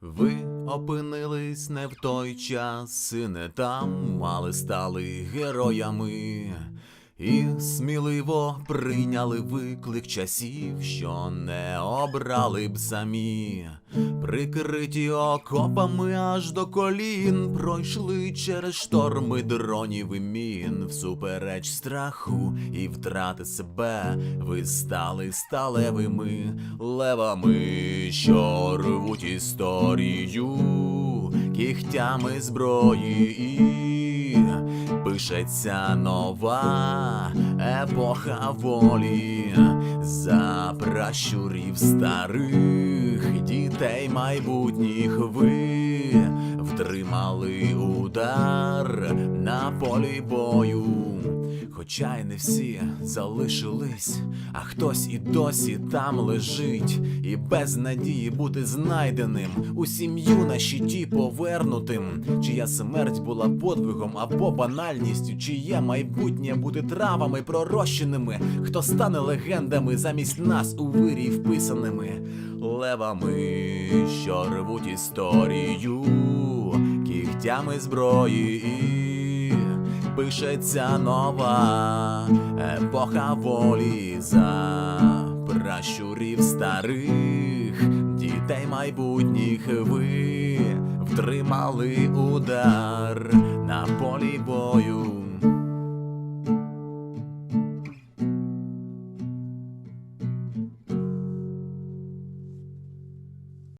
Ви опинились не в той час, і не там, але стали героями. І сміливо прийняли виклик часів, що не обрали б самі. Прикриті окопами аж до колін, пройшли через шторми дронів і мін, всупереч страху і втрати себе, ви стали сталевими левами, що рвуть історію кігтями зброї. Пишеться нова епоха волі за пращурів старих дітей майбутніх ви втримали удар на полі бою. Хоча не всі залишились, а хтось і досі там лежить, і без надії бути знайденим у сім'ю на щиті повернутим, чия смерть була подвигом або банальністю, чиє майбутнє бути травами пророщеними, хто стане легендами замість нас у вирій вписаними. Левами, що рвуть історію кігтями зброї. і Пишеться нова епоха волі за пращурів старих дітей майбутніх ви втримали удар на полі бою.